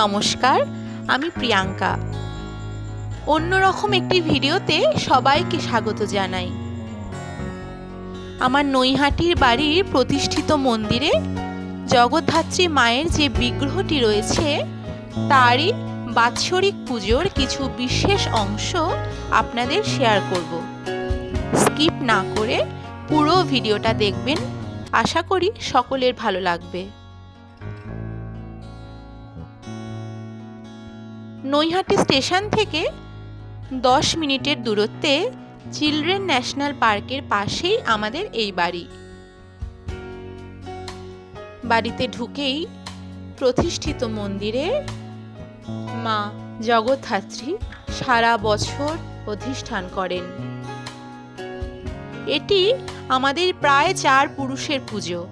নমস্কার, আমি প্রিয়াঙ্কা। অন্যরকম একটি ভিডিওতে সবাইকে স্বাগত জানাই। আমার নৈহাটির বাড়ির প্রতিষ্ঠিত মন্দিরে জগদ্ধাত্রী মায়ের যে বিগ্রহটি রয়েছে, তারই বাৎসরিক পুজোর কিছু বিশেষ অংশ আপনাদের শেয়ার করব। স্কিপ না করে পুরো ভিডিওটা দেখবেন। আশা করি সকলের ভালো লাগবে। নৈহাটি স্টেশন থেকে দশ মিনিটের দূরত্বে চিলড্রেন ন্যাশনাল পার্কের পাশেই আমাদের এই বাড়ি। বাড়িতে ঢুকেই প্রতিষ্ঠিত মন্দিরে মা জগদ্ধাত্রী সারা বছর অধিষ্ঠান করেন। এটি আমাদের প্রায় চার পুরুষের পুজো।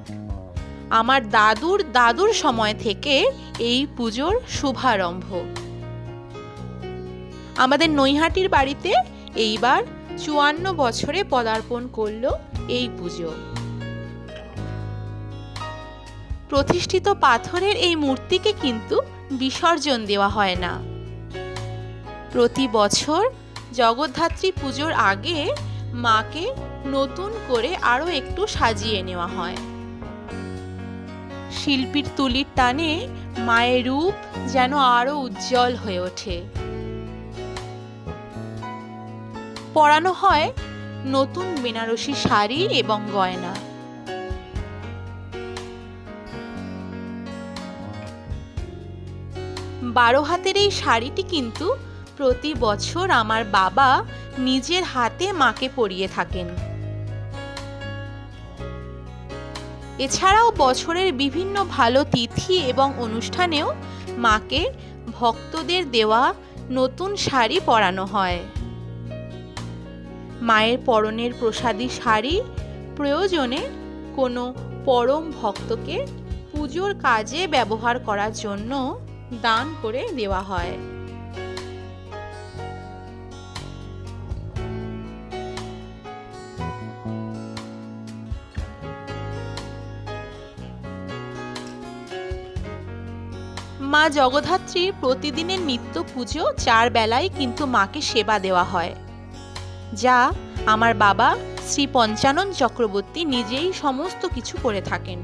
আমার দাদুর দাদুর সময় থেকে এই পুজোর শুভারম্ভ। আমাদের নৈহাটির বাড়িতে এইবার চুয়ান্ন বছরে পদার্পণ করল এই পুজো। প্রতিষ্ঠিত পাথরের এই মূর্তিকে কিন্তু বিসর্জন দেওয়া হয় না। প্রতি বছর জগদ্ধাত্রী পুজোর আগে মাকে নতুন করে আরও একটু সাজিয়ে নেওয়া হয়। শিল্পীর তুলির টানে মায়ের রূপ যেন আরও উজ্জ্বল হয়ে ওঠে। পরানো হয় নতুন বেনারসি শাড়ি এবং গয়না। বারো হাতের এই শাড়িটি কিন্তু প্রতি বছর আমার বাবা নিজের হাতে মাকে পরিয়ে থাকেন। এছাড়াও বছরের বিভিন্ন ভালো তিথি এবং অনুষ্ঠানেও মাকে ভক্তদের দেওয়া নতুন শাড়ি পরানো হয়। মায়ের পরনের প্রসাদী শাড়ি, প্রয়োজনে কোনো পরম ভক্তকে পুজোর কাজে ব্যবহার করার জন্য দান করে দেওয়া হয়। মা জগদ্ধাত্রীর প্রতিদিনের নিত্য পুজো চার বেলায় কিন্তু মাকে সেবা দেওয়া হয়। যা আমার বাবা শ্রী পঞ্চানন চক্রবর্তী নিজেই সমস্ত কিছু করে থাকেন।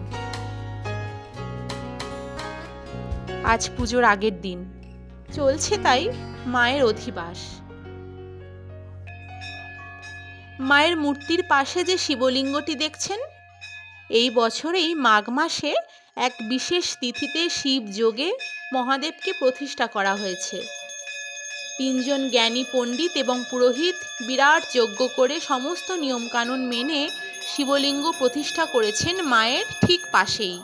আজ পুজোর আগের দিন। চলছে তাই মায়ের অধিবাস। মায়ের মূর্তির পাশে যে শিবলিঙ্গটি দেখছেন, এই বছরেই মাঘ মাসে এক বিশেষ তিথিতে শিব যোগে মহাদেবকে প্রতিষ্ঠা করা হয়েছে। তিনজন জ্ঞানী পণ্ডিত এবং পুরোহিত বিরাট যজ্ঞ করে সমস্ত নিয়মকানুন মেনে শিবলিঙ্গ প্রতিষ্ঠা করেছেন মায়ের ঠিক পাশেই।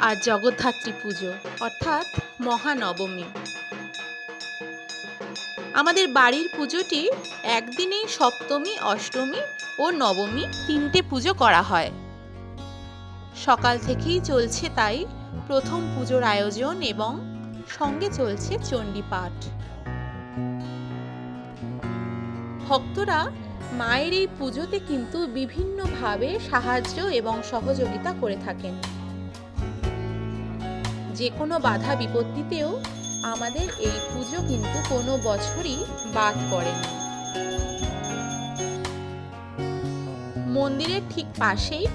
আর জগদ্ধাত্রী পুজো, অর্থাৎ মহানবমী। আমাদের বাড়ির পুজোটি একদিনেই সপ্তমী, অষ্টমী ও নবমী তিনটে পুজো করা হয়। সকাল থেকেই চলছে তাই প্রথম পুজোর আয়োজন এবং সঙ্গে চলছে চণ্ডী পাঠ ভক্তরা মায়ের এই পুজোতে কিন্তু বিভিন্নভাবে সাহায্য এবং সহযোগিতা করে থাকেন। যে কোনো বাধা বিপত্তিতেও আমাদের এই পুজো কিন্তু কোনো বছরই বাদ পড়েনি মন্দিরের ঠিক পাশেই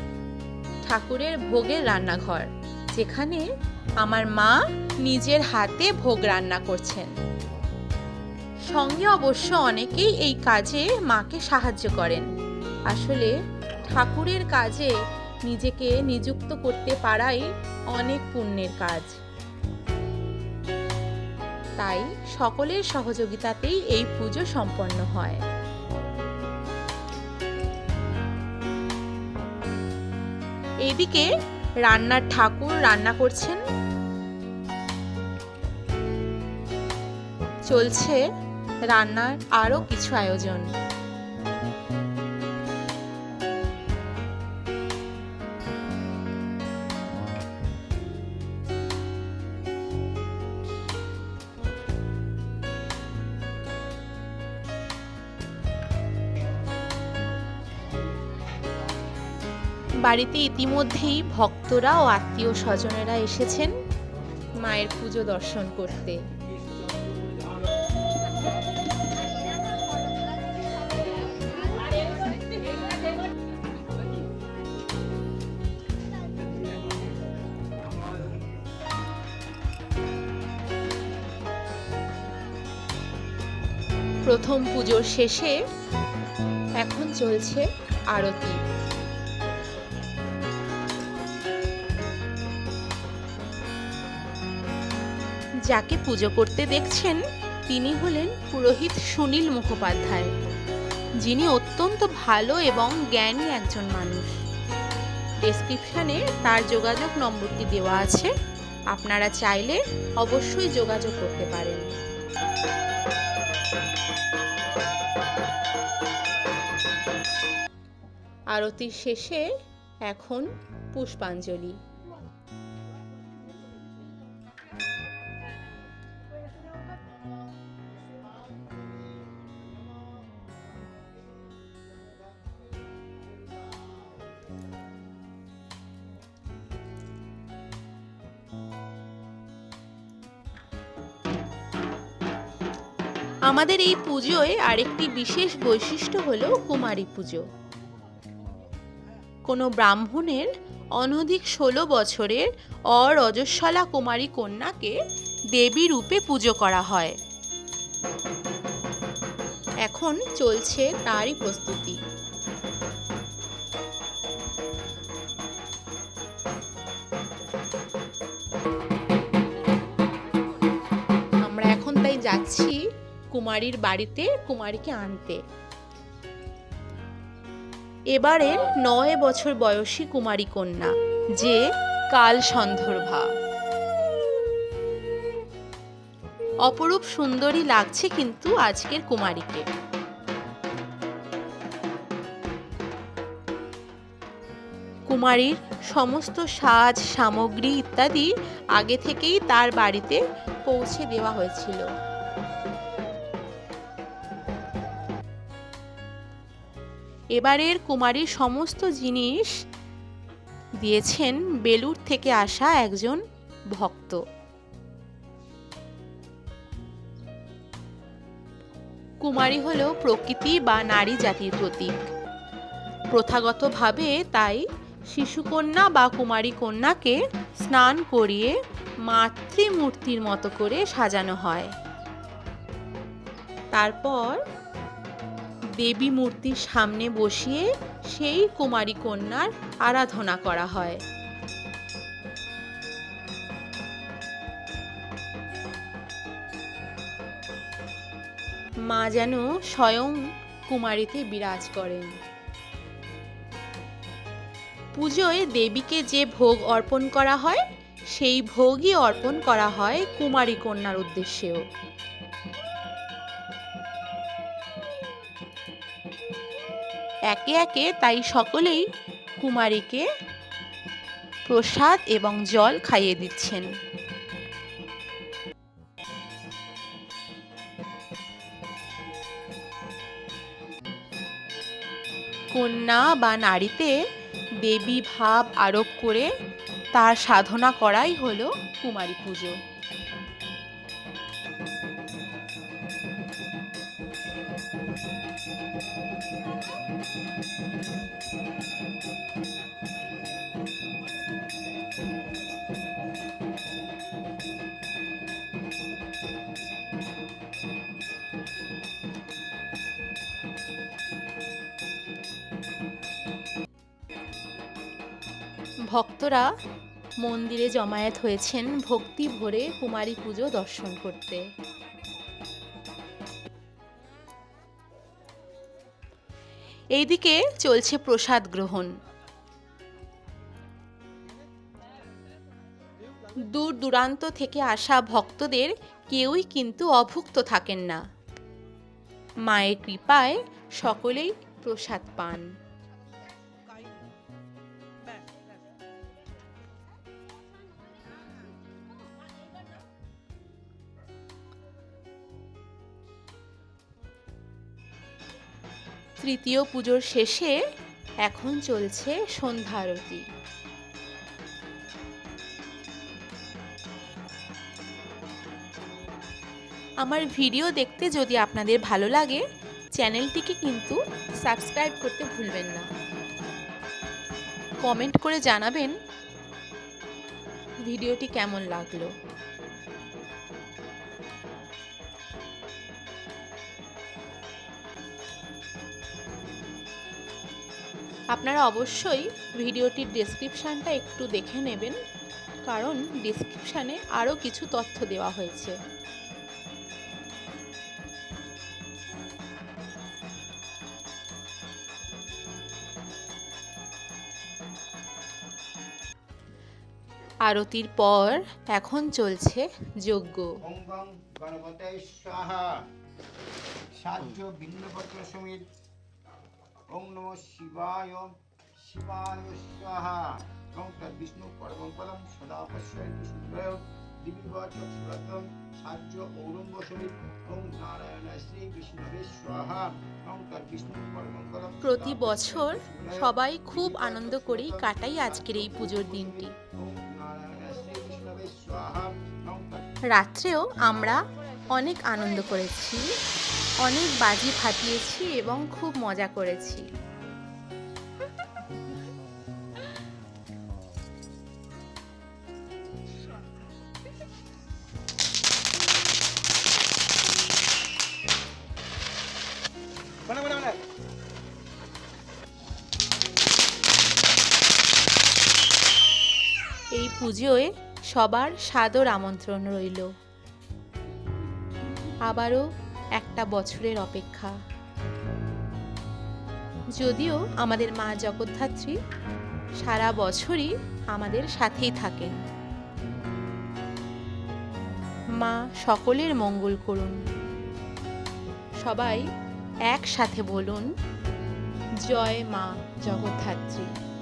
ঠাকুরের ভোগের রান্নাঘর। যেখানে আমার মা নিজের হাতে ভোগ রান্না করছেন। সঙ্গে অবশ্য অনেকেই এই কাজে মাকে সাহায্য করেন। আসলে ঠাকুরের কাজে নিজেকে নিযুক্ত করতে পারাই অনেক পুণ্যের কাজ। তাই সকলের সহযোগিতাতেই এই পুজো সম্পন্ন হয়। এইদিকে রান্নার ঠাকুর রান্না করছেন। চলছে রান্নার আরও কিছু আয়োজন। বাড়িতে ইতিমধ্যেই ভক্তরা ও আত্মীয় স্বজনেরা এসেছেন মায়ের পুজো দর্শন করতে। প্রথম পুজোর শেষে এখন চলছে আরতি। যাকে পুজো করতে দেখছেন, তিনি হলেন পুরোহিত সুনীল মুখোপাধ্যায়, যিনি অত্যন্ত ভালো এবং জ্ঞানী একজন মানুষ। ডেসক্রিপশানে তার যোগাযোগ নম্বরটি দেওয়া আছে। আপনারা চাইলে অবশ্যই যোগাযোগ করতে পারেন। আরতির শেষে এখন পুষ্পাঞ্জলি। আমাদের এই পুজোয় আরেকটি বিশেষ বৈশিষ্ট্য হলো কুমারী পুজো। কোনো ব্রাহ্মণের অনধিক ষোলো বছরের অরজস্বলা কুমারী কন্যাকে দেবী রূপে পুজো করা হয়। এখন চলছে তারই প্রস্তুতি। আমরা এখন তাই যাচ্ছি কুমারীর বাড়িতে কুমারীকে আনতে। এবারের নয় বছর বয়সী কুমারী কন্যা, যে কাল সন্ধর্ভা। অপরূপ সুন্দরী লাগছে কিন্তু আজকের কুমারীকে। কুমারীর সমস্ত সাজ, সামগ্রী ইত্যাদি আগে থেকেই তার বাড়িতে পৌঁছে দেওয়া হয়েছিল। এবারের কুমারীর সমস্ত জিনিস দিয়েছেন বেলুর থেকে আসা একজন ভক্ত। কুমারী হল প্রকৃতি বা নারী জাতির প্রতীক। প্রথাগতভাবে তাই শিশুকন্যা বা কুমারী কন্যাকে স্নান করিয়ে মাতৃমূর্তির মতো করে সাজানো হয়। তারপর দেবী মূর্তির সামনে বসিয়ে সেই কুমারী কন্যার আরাধনা করা হয়। মা যেন স্বয়ং কুমারীতে বিরাজ করেন। পুজোয় দেবীকে যে ভোগ অর্পণ করা হয়, সেই ভোগই অর্পণ করা হয় কুমারী কন্যার উদ্দেশ্যেও। একে একে তাই সকলেই কুমারীকে প্রসাদ এবং জল খাইয়ে দিচ্ছেন। কন্যা বা নারীতে দেবী ভাব আরোপ করে তার সাধনা করাই হলো কুমারী পুজো। ভক্তরা মন্দিরে জমায়েত হয়েছেন ভক্তি ভরে কুমারী পুজো দর্শন করতে। এইদিকে চলছে প্রসাদ গ্রহণ। দূর দূরান্ত থেকে আসা ভক্তদের কেউই কিন্তু অভুক্ত থাকেন না। মায়ের কৃপায় সকলেই প্রসাদ পান। তৃতীয় পুজোর শেষে এখন চলছে সন্ধ্যা আরতি। আমার ভিডিও দেখতে যদি আপনাদের ভালো লাগে, চ্যানেলটিকে কিন্তু সাবস্ক্রাইব করতে ভুলবেন না। কমেন্ট করে জানাবেন ভিডিওটি কেমন লাগল। আপনারা অবশ্যই ভিডিওটির ডেসক্রিপশানটা একটু দেখে নেবেন, কারণ ডেসক্রিপশানে আরও কিছু তথ্য দেওয়া হয়েছে। আরতির পর এখন চলছে যজ্ঞ। সাহায্য ভিন্নপত্র সমিত ওং নম শিবায় শিবায় স্বাহা। ওং তদ বিষ্ণু পরমং পদম সদা পশ্যন্তি শুক্রয় দিবিবা চক্ষুরত্নম সাহায্য ঔরঙ্গ সমিত ওং নারায়ণ শ্রী বিষ্ণুবে স্বাহা। বিষ্ণু পরমং প্রতি বছর সবাই খুব আনন্দ করেই কাটাই আজকের এই পুজোর দিনটি। রাত্রেও আমরা অনেক আনন্দ করেছি। অনেক বাজি ফাটিয়েছি এবং খুব মজা করেছি। এই পুজোয় সবার সাদর আমন্ত্রণ রইল। আবারও একটা বছরের অপেক্ষা। যদিও আমাদের মা জগদ্ধাত্রী সারা বছরই আমাদের সাথেই থাকেন। মা সকলের মঙ্গল করুন। সবাই একসাথে বলুন, জয় মা জগদ্ধাত্রী।